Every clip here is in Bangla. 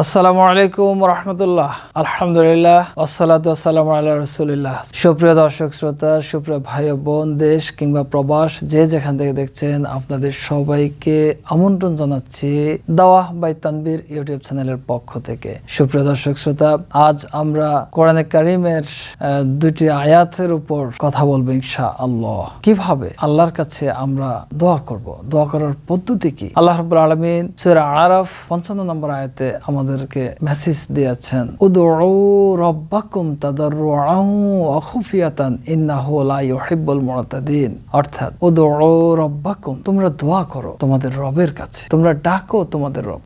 আসসালামু আলাইকুম রহমতুল্লাহ আলহামদুলিল্লাহ আসসালামু আল্লাহ রসুলিল্লাহ। সুপ্রিয় দর্শক, শ্রোতা, সুপ্রিয় ভাই বোন, দেশ কিংবা প্রবাস, যে যেখান থেকে দেখছেন, আপনাদের সবাইকে আমন্ত্রণ জানাচ্ছি দাওয়াহ বাই তানবীর ইউটিউব চ্যানেলের পক্ষ থেকে। সুপ্রিয় দর্শক, শ্রোতা, আজ আমরা কোরআনে কারিমের দুটি আয়াতের উপর কথা বলব ইনশা আল্লাহ কীভাবে? আল্লাহর কাছে আমরা দোয়া করব। দোয়া করার পদ্ধতি কি? আল্লাহ রাব্বুল আলামিন সূরা আরাফ 55 নম্বর আয়াতে আমাদেরকে মেসেজ দিয়েছেন রাব্বাকুম ইউহিব্বুল অর্থাৎ রাব্বাকুম, তোমরা দোয়া করো তোমাদের রবের কাছে। তোমরা ডাকো তোমাদের রব।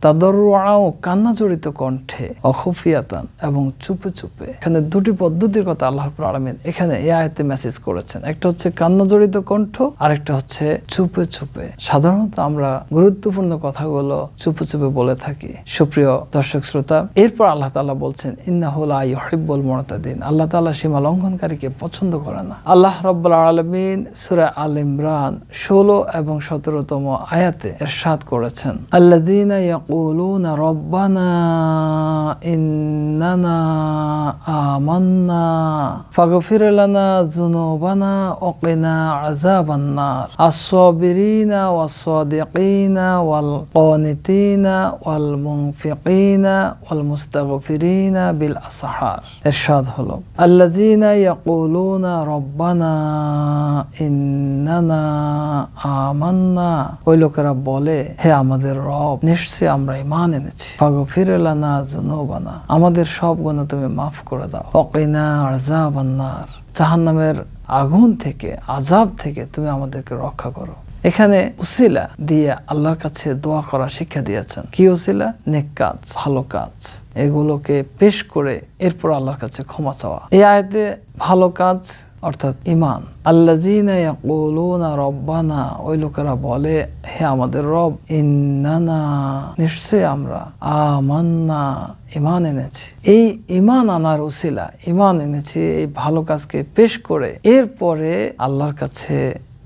কণ্ঠে অখুফিয়াতান এবং চুপে চুপে, এখানে দুটি পদ্ধতির কথা আল্লাহ আলামিন এখানে এই আয়াতে মেসেজ করেছেন। একটা হচ্ছে কান্না জড়িত কণ্ঠ, আরেকটা হচ্ছে চুপে চুপে। সাধারণত আমরা গুরুত্বপূর্ণ কথাগুলো চুপে চুপে বলে থাকি। সুপ্রিয় দর্শক শ্রোতা, এরপর আল্লাহ তালা বলছেন ইন্নাহুলা ইউহিব্বুল মুতাদিন। আল্লাহ তালা সীমা লঙ্ঘনকারীকে পছন্দ করে না। আল্লাহ রাব্বুল আলামিন সূরা আল ইমরান 16 এবং 17 তম আয়াতে ইরশাদ করেছেন, আল্লাযীনা ইয়াকুলুনা রব্বানা ইন্নানা আমান্না ফাগফির লানা যুনুবানা ওয়া কিনা আযাবান নার আস-সাবিরিনা বলে, হে আমাদের রব আমরা এনেছি। আমাদের সব গুণ তুমি মাফ করে দাও। অকিনা আযাবান্নার জাহান্নামের আগুন থেকে আজাব থেকে তুমি আমাদেরকে রক্ষা করো। এখানে উসিলা দিয়ে আল্লাহর কাছে দোয়া করা শিক্ষা দিয়েছেন। কি উসিলা? নেক কাজ, ভালো কাজ। এগুলোকে পেশ করে এরপর আল্লাহর কাছে ক্ষমা চাওয়া। এই আয়তে ভালো কাজ অর্থাৎ ইমান আল্লাযীনা রব্বানা, ওই লোকেরা বলে, হে আমাদের রব, ইন্নানা, নিশ্চয়ই আমরা আমান্না ইমান এনেছি। এই ইমান আনার উসিলা ইমান এনেছি, এই ভালো কাজকে পেশ করে এরপরে আল্লাহর কাছে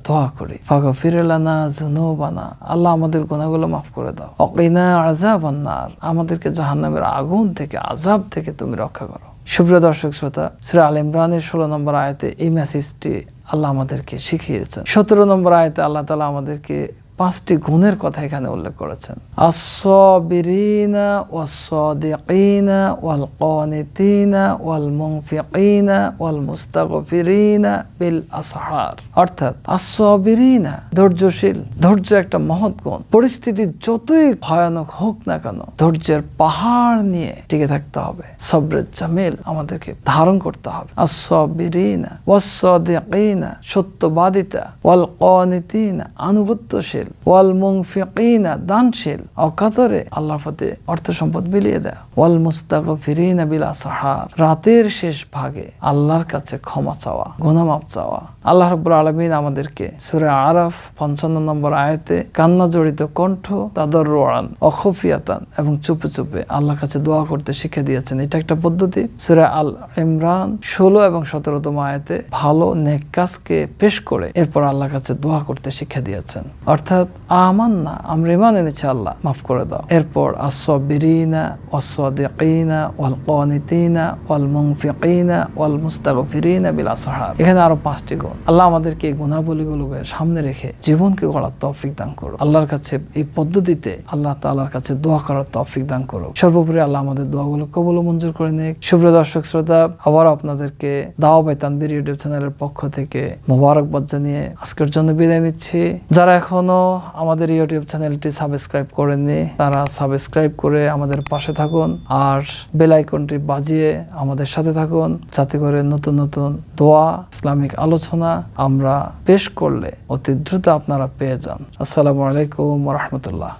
দোয়া করি। ফাঁকা ফাগফিরালানা যুনুবানা। আল্লাহ আমাদের গুণাগুলো মাফ করে দাও। অকিনা আজাব আন্নার আমাদেরকে জাহান্নামের আগুন থেকে আজাব থেকে তুমি রক্ষা করো। সুপ্রিয় দর্শক শ্রোতা শ্রী আল ইমরানের 16 নম্বর আয়তে এই মেসেজটি আল্লাহ আমাদেরকে শিখিয়েছেন। সতেরো নম্বর আয়তে আল্লাহ তালা আমাদেরকে পাঁচটি গুণের কথা এখানে উল্লেখ করেছেন। আসবিরিনা ওয়াসদিকিনা ওয়াল কানিতিনা ওয়াল মুনফিকিনা ওয়াল মুস্তাগফিরিনা বিল আসহার অর্থাৎ আসবিরিনা ধৈর্যশীল, ধৈর্য একটা মহৎ গুণ। পরিস্থিতি যতই ভয়ানক হোক না কেন, ধৈর্যের পাহাড় নিয়ে টিকে থাকতে হবে। সবরের জামিল আমাদেরকে ধারণ করতে হবে। আসবিরিনা ওয়াসদিকিনা সত্যবাদিতা ওয়াল কানিতিনা আনুগত্যশীল। ওয়াল মুনফিকিনা, দানশীল, অকাতরে আল্লাহর পথে অর্থ সম্পদ বিলিয়ে দেয়। ওয়াল মুস্তাগফিরিনা বিল আসহার, রাতের শেষ ভাগে আল্লাহর কাছে ক্ষমা চাওয়া গুনামাপ চাওয়া। আল্লাহ রাব্বুল আলামিন আমাদেরকে সূরা আরাফ 55 নম্বর আয়াতে কান্না জড়িত কণ্ঠ তাদর রোয়ান অখফিয়াতান এবং চুপে চুপে আল্লাহর কাছে দোয়া করতে শিখে দিয়েছেন। এটা একটা পদ্ধতি। সূরা আল ইমরান 16 এবং 17 তম আয়াতে ভালো, নেক পেশ করে এরপর আল্লাহর কাছে দোয়া করতে শিক্ষা দিয়েছেন। অর্থাৎ আমান না আমরা ইমান এনেছি আল্লাহ মাফ করে দাও এরপর আসবিরিনা ওয়াসদিকিনা ওয়াল কানিতিনা ওয়াল মুনফিকিনা ওয়াল মুস্তাগফিরিনা বিল আসহার এখানে আরও পাঁচটি গুণ। আল্লাহ আমাদেরকে এই গুণাবলীগুলোকে সামনে রেখে জীবনকে গড়ার তৌফিক দান করো আল্লাহর কাছে এই পদ্ধতিতে আল্লাহ তাআলার কাছে দোয়া করার তৌফিক দান করো সর্বোপরি আল্লাহ আমাদের দোয়াগুলো কবল মঞ্জুর করে নিক। সুপ্রিয় দর্শক শ্রোতা, আবার আপনাদেরকে দাওয়া বাই তানবির ইউটিউব চ্যানেলের পক্ষ থেকে মোবারকবাদ জানিয়ে আজকের জন্য বিদায় নিচ্ছি। যারা এখনও আমাদের ইউটিউব চ্যানেলটি সাবস্ক্রাইব করেননি, তারা সাবস্ক্রাইব করে আমাদের পাশে থাকুন আর বেল আইকনটি বাজিয়ে আমাদের সাথে থাকুন, যাতে করে নতুন নতুন দোয়া, ইসলামিক আলোচনা আমরা পেশ করলে অতি দ্রুত আপনারা পেয়ে যান। আসসালামু আলাইকুম রহমতুল্লাহ।